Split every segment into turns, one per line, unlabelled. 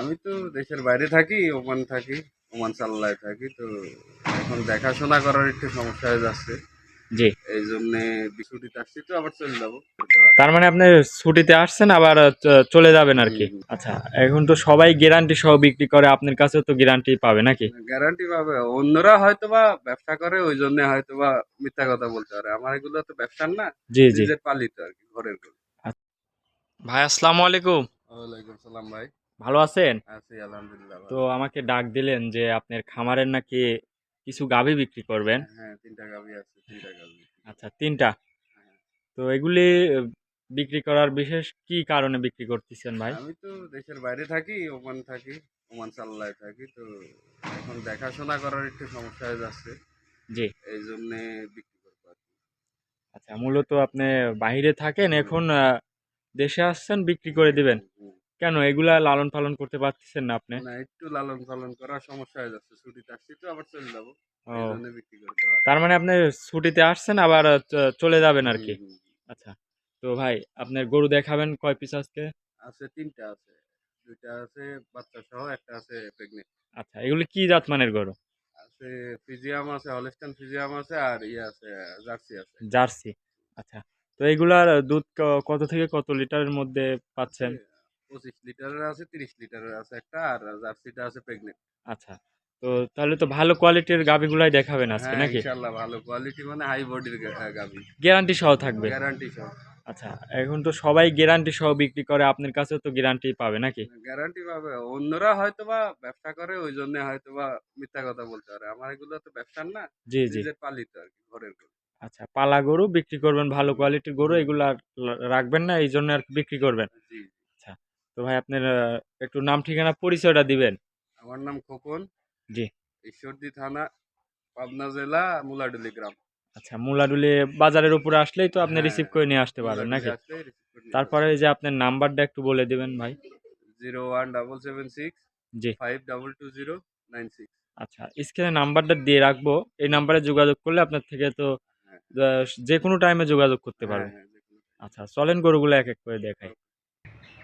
আমি তো দেশের বাইরে থাকি ওমান থাকি ওমান সাল্লায় থাকি তো এখন দেখাশোনা করার একটু সমস্যা হয়ে যাচ্ছে।
জি।
এই জন্য ছুটিতে আসছি তো আবার চলে যাব।
তার মানে আপনি ছুটিতে আসছেন আবার চলে যাবেন আর কি? আচ্ছা এখন তো সবাই গ্যারান্টি সহ বিক্রি করে আপনার কাছেও তো গ্যারান্টি পাবে নাকি?
গ্যারান্টি পাবে। অন্যরা হয়তো বা ব্যবসা করে ওই জন্য হয়তো বা মিথ্যা কথা বলতে পারে। আমার এগুলো তো ব্যবসার না
জি জি।
পালিত আর কি ঘরের গরু।
ভাই আসসালামু আলাইকুম।
ওয়ালাইকুম সালাম ভাই।
ভালো আছেন?
আছি আলহামদুলিল্লাহ
তো আমাকে ডাক দিলেন যে আপনার খামারের নাকি কিছু গাভী বিক্রি করবেন।
হ্যাঁ তিনটা গাভি আছে তিনটা গাভি
আচ্ছা তিনটা? তো এগুলি বিক্রি করার বিশেষ কি কারণে বিক্রি করতেছেন ভাই?
আমি তো দেশের বাইরে থাকি ওমান থাকি ওমান চাল্লায় থাকি তো এখন দেখাশোনা করার একটু সমস্যা হয়ে যাচ্ছে।
জি।
এই জন্য বিক্রি করব
আচ্ছা মূলত আপনি বাইরে থাকেন এখন দেশে আসছেন বিক্রি করে দিবেন। কেন এগুলা লালন পালন করতে পারতেছেন না আপনি?
না একটু লালন পালন করার সমস্যা হয়ে যাচ্ছে। ছুটিতে আসছি তো আবার চলে যাব।
তার মানে আপনি ছুটিতে আসছেন আবার চলে যাবেন আর কি? আচ্ছা। তো ভাই আপনার গরু দেখাবেন কয় পিস আজকে?
আছে তিনটা আছে। দুইটা আছে বাচ্চা সহ একটা আছে প্রেগনেন্ট
আচ্ছা এগুলো কি জাত মানের গরু?
আছে ফিজিয়াম আছে হলস্টান ফিজিয়াম আছে আর ইয়ে আছে জার্সি আছে।
জার্সি। আচ্ছা। তো এগুলার দুধ কত থেকে কত লিটারের মধ্যে পাচ্ছেন?
পঁচিশ লিটারের আছে তিরিশ লিটারের আছে একটা আর জার্সিটা আছে প্রেগনেন্ট
আচ্ছা তো তাহলে তো ভালো কোয়ালিটির গাভিগুলাই দেখাবেন আজকে
হ্যাঁ
নাকি?
ইনশাআল্লাহ ভালো কোয়ালিটি মানে হাই বডির গাবি
গ্যারান্টি সহ থাকবে?
গ্যারান্টি সহ।
আচ্ছা এখন তো সবাই গ্যারান্টি সহ বিক্রি করে আপনার কাছেও তো গ্যারান্টি পাবে নাকি?
গ্যারান্টি পাবে। অন্যরা হয়তো বা ব্যবসা করে ওই জন্য হয়তো বা মিথ্যা কথা বলতে পারে। আমার এগুলো তো ব্যবসার না
জি জি।
পালিত আর কি ঘরের গরু।
আচ্ছা পালা গরু বিক্রি করবেন ভালো কোয়ালিটির গরু এগুলো রাখবেন না এই জন্য আর কি বিক্রি করবেন?
জি।
তো ভাই আপনার একটু নাম ঠিকানা পরিচয়টা দিবেন।
আমার নাম খোকন।
জি।
ঈশ্বরদী থানা পাবনা জেলা মুলাডুলি গ্রাম।
আচ্ছা মুলাডুলি বাজারের উপরে আসলেই তো আপনি
হ্যাঁ,
রিসিভ করে নিয়ে আসতে পারবেন নাকি?
তারপরে
যে আপনার নাম্বারটা একটু বলে দিবেন ভাই।
Zero one double seven six
জি।
Five double two zero nine six.
আচ্ছা স্ক্রিনে নাম্বারটা দিয়ে রাখব। এই নাম্বারে যোগাযোগ করলে আপনার থেকে তো
হ্যাঁ।
যে কোনো টাইমে যোগাযোগ করতে পারবেন। আচ্ছা চলেন গরুগুলো এক এক করে দেখাই।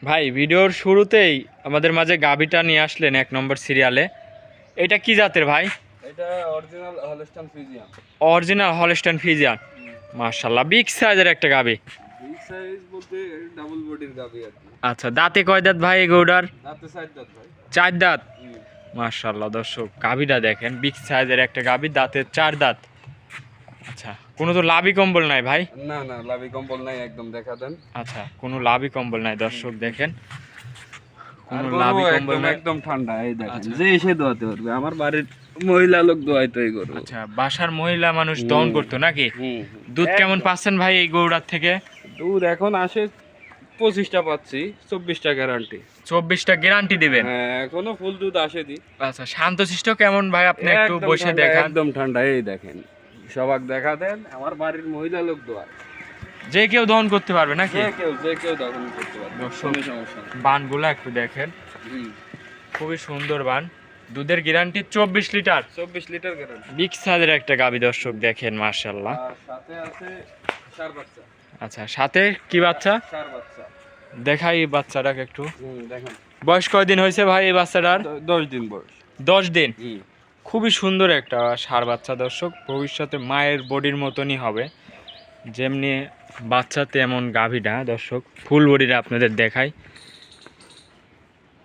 ভাই ভিডিওর শুরুতেই আমাদের মাঝে গাভিটা নিয়ে আসলেন এক নম্বর সিরিয়ালে। এটা কি জাতের ভাই?
এটা অরিজিনাল হলস্টান
অরিজিনাল ফিজিয়ান মার্শাল্লাহ বিগ সাইজের একটা গাভি।
সাইজ বলতে ডাবল বডির গাবি
আচ্ছা দাঁতে কয় দাঁত ভাই
দাঁত ভাই।
চার দাঁত। মার্শাল্লাহ দর্শক গাভিটা দেখেন বিগ সাইজের একটা গাভি দাঁতের চার দাঁত। আচ্ছা কোনো তো লাভই কম্বল নাই ভাই?
না না লাভি কম্বল নাই একদম দেখা দেন।
আচ্ছা কোনো লাভই কম্বল নাই দর্শক দেখেন। কোনো লাভই কম্বল নাই।
একদম ঠান্ডা এই দেখেন
আচ্ছা।
যে এসে দোয়াতে পারবে আমার বাড়ির মহিলা লোক দোয়াইতো এই গরু।
আচ্ছা বাসার মহিলা মানুষ। দহন করতো নাকি? দুধ কেমন পাচ্ছেন ভাই এই গরুটার থেকে?
দুধ এখন আসে পঁচিশটা পাচ্ছি চব্বিশটা গ্যারান্টি
চব্বিশটা গ্যারান্টি দিবেন?
হ্যাঁ এখনও ফুল দুধ আসে দি
আচ্ছা শান্তশিষ্ট কেমন ভাই? আপনি একটু বসে দেখান।
একদম ঠান্ডা এই দেখেন। সবাক দেখা দেন আমার বাড়ির মহিলা লোক দোয়ায়
যে কেউ দহন করতে পারবে নাকি?
যে কেউ যে কেউ দখল করতে পারবে। কোনো সমস্যা নেই।
বানগুলো একটু দেখেন। খুবই সুন্দর বান। দুধের গ্যারান্টি চব্বিশ লিটার।
চব্বিশ লিটার গ্যারান্টি
বিগ সাইজের একটা গাবি দর্শক দেখেন মার্শাল্লাহ
সাথে আছে সার বাচ্চা।
আচ্ছা সাথে কি বাচ্চা?
সার বাচ্চা।
দেখাই এই বাচ্চাটাকে একটু।
দেখেন।
বয়স কয়দিন হয়েছে ভাই এই বাচ্চাটার?
দশ দিন বয়স।
দশ দিন। খুবই সুন্দর একটা সার বাচ্চা, দর্শক। ভবিষ্যতে মায়ের বডির মতনই হবে। যেমনি বাচ্চা তেমন গাভীটা, দর্শক। ফুল বডিটা আপনাদের দেখাই।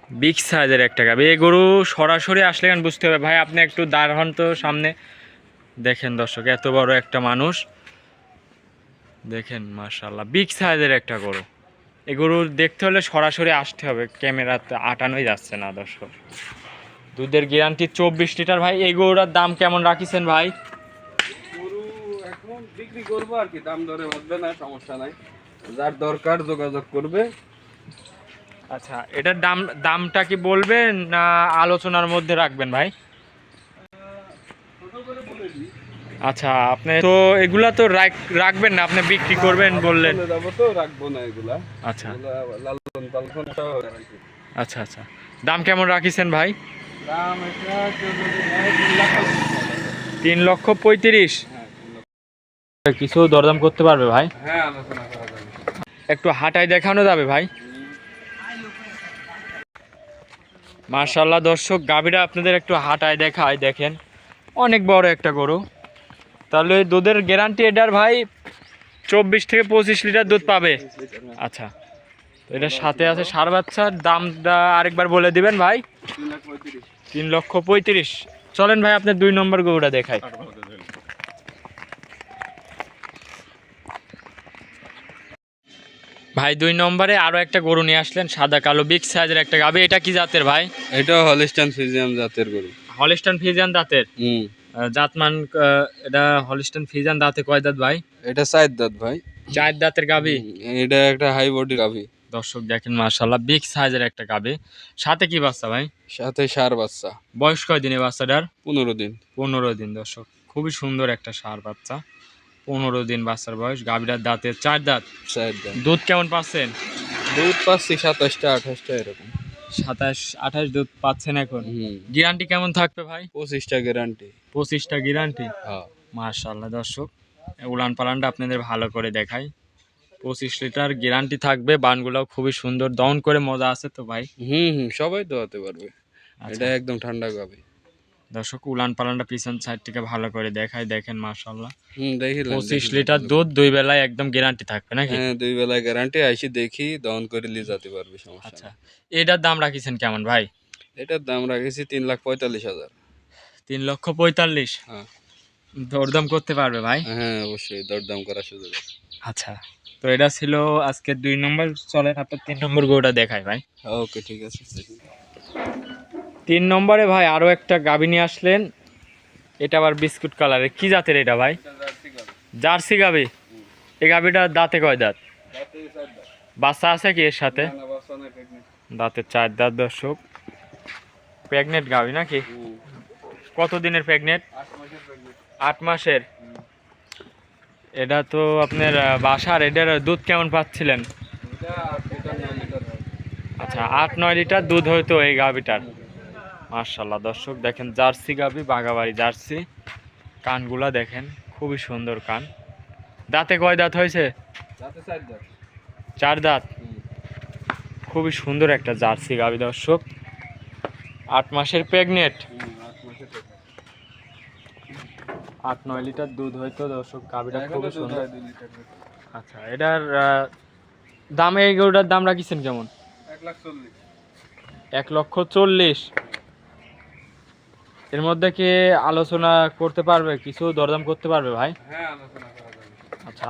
বিগ সাইজের একটা গাভী। এই গরু সরাসরি আসলে কেন বুঝতে হবে? ভাই, আপনি একটু দাঁড় হন তো সামনে। দেখেন, দর্শক, এত বড় একটা মানুষ। দেখেন মার্শাল্লাহ বিগ সাইজের একটা গরু। এই গরু দেখতে হলে সরাসরি আসতে হবে। ক্যামেরাতে আটানোই যাচ্ছে না, দর্শক। দুধের গ্যারান্টি চব্বিশ লিটার। ভাই এই গরুটার দাম কেমন রাখিছেন ভাই?
গরু এখন বিক্রি করব আর কি দাম দরে বাঁধবে না সমস্যা নাই। যার দরকার যোগাযোগ করবে।
আচ্ছা এটার দাম দামটা কি বলবেন না আলোচনার মধ্যে রাখবেন ভাই? আচ্ছা আপনি তো এগুলা তো রাখবেন না আপনি বিক্রি করবেন বললেন।
চলে তো রাখব না এগুলা।
আচ্ছা। আচ্ছা আচ্ছা। দাম কেমন রাখিছেন ভাই?
তিন
লক্ষ পঁয়ত্রিশ। কিছু দরদাম করতে পারবে ভাই? একটু হাঁটায় দেখানো যাবে ভাই। মার্শাল্লাহ দর্শক, গাভীরা আপনাদের একটু হাঁটায় দেখায়, দেখেন। অনেক বড় একটা গরু। তাহলে দুধের গ্যারান্টি এটার ভাই চব্বিশ থেকে পঁচিশ লিটার দুধ পাবে। আচ্ছা। তো এটার সাথে আছে সার বাচ্চার। দামটা আরেকবার বলে দিবেন ভাই।
তিন
লক্ষ পঁয়ত্রিশ। চলেন ভাই আপনার দুই নম্বর গরুটা দেখাই। ভাই দুই নম্বরে আরও একটা গরু নিয়ে আসলেন সাদা কালো বিগ সাইজের একটা গাবে এটা কি জাতের ভাই?
এটা হলিস্টান ফিজিয়ান জাতের গরু।
হলিস্টান ফিজিয়ান আহ, জাতমান এটা হলিস্টান ফিজিয়ান দাঁতে কয় দাঁত ভাই?
এটা সাইড দাঁত ভাই।
চার দাঁতের গাবি
এটা একটা হাই বডি গাভি।
দর্শক দেখেন মার্শাল্লাহ বিগ সাইজের একটা গাবে। সাথে কি বাচ্চা ভাই?
সাথে সার বাচ্চা।
বয়স কয় দিনে বাচ্চাটার?
পনেরো দিন।
পনেরো দিন দর্শক। খুবই সুন্দর একটা সার বাচ্চা। পনেরো দিন বাচ্চার বয়স। গাভীটার দাঁতের চার দাঁত।
সাইড দাঁত।
দুধ কেমন পাচ্ছেন?
দুধ পাচ্ছি সাতাশটা আঠাশটা এরকম।
সাতাশ আঠাশ দুধ পাচ্ছেন এখন। গ্যারান্টি কেমন থাকবে ভাই?
পঁচিশটা গ্যারান্টি।
পঁচিশটা গ্যারান্টি?
হ্যাঁ।
মার্শাল্লাহ দর্শক। উলান পালানটা আপনাদের ভালো করে দেখাই। পঁচিশ লিটার গ্যারান্টি থাকবে বানগুলোও খুবই সুন্দর দহন করে মজা আছে তো ভাই?
হুম হুম সবাই দোয়াতে পারবে।
আচ্ছা,
এটা একদম ঠান্ডা গাভি
দর্শক উলান পালানটা পিছন সাইড থেকে ভালো করে দেখায় দেখেন
দেখি
পঁচিশ লিটার দুধ দুই বেলায় একদম গ্যারান্টি থাকবে নাকি?
হ্যাঁ দুই বেলায় গ্যারান্টি আইসি দেখি দহন করে নিয়ে যেতে পারবে সমস্যা
আচ্ছা এটার দাম রাখিছেন কেমন ভাই?
এটার দাম রাখেছি তিন লাখ পঁয়তাল্লিশ হাজার।
তিন লক্ষ পঁয়তাল্লিশ?
হ্যাঁ।
দরদাম করতে পারবে ভাই?
হ্যাঁ অবশ্যই দরদাম করার সুযোগ
আচ্ছা। তো এটা ছিল আজকে দুই নম্বর চলেন আপনার তিন নম্বর গরুটা দেখাই ভাই।
ওকে ঠিক আছে
তিন নম্বরে ভাই আরও একটা গাভী নিয়ে আসলেন। এটা আবার বিস্কুট কালারের কি জাতের এটা ভাই? জার্সি গাভী? এই গাভীটা দাঁতে কয় দাঁত? বাচ্চা আছে কি এর সাথে? দাঁতের চার দাঁত দর্শক। প্রেগনেন্ট গাভী নাকি? কত দিনের প্রেগনেন্ট আট মাসের এটা তো আপনার বাসার এটার দুধ কেমন পাচ্ছিলেন? আচ্ছা আট নয় লিটার দুধ হয়তো এই গাভিটার। মার্শাল্লাহ দর্শক দেখেন জার্সি গাভি বাগাবাড়ি জার্সি। কানগুলা দেখেন খুবই সুন্দর কান। দাঁতে কয় দাঁত হয়েছে? চার দাঁত? খুবই সুন্দর একটা জার্সি গাভি দর্শক। আট মাসের প্রেগনেন্ট। আট নয় লিটার দুধ হয়তো দর্শক গাভিটা খুবই সুন্দর। আচ্ছা এটার দাম এই গরুটার দাম রাখিছেন কেমন?
এক
লক্ষ চল্লিশ। এর মধ্যে কি আলোচনা করতে পারবে কিছু দরদাম করতে পারবে ভাই?
হ্যাঁ
আচ্ছা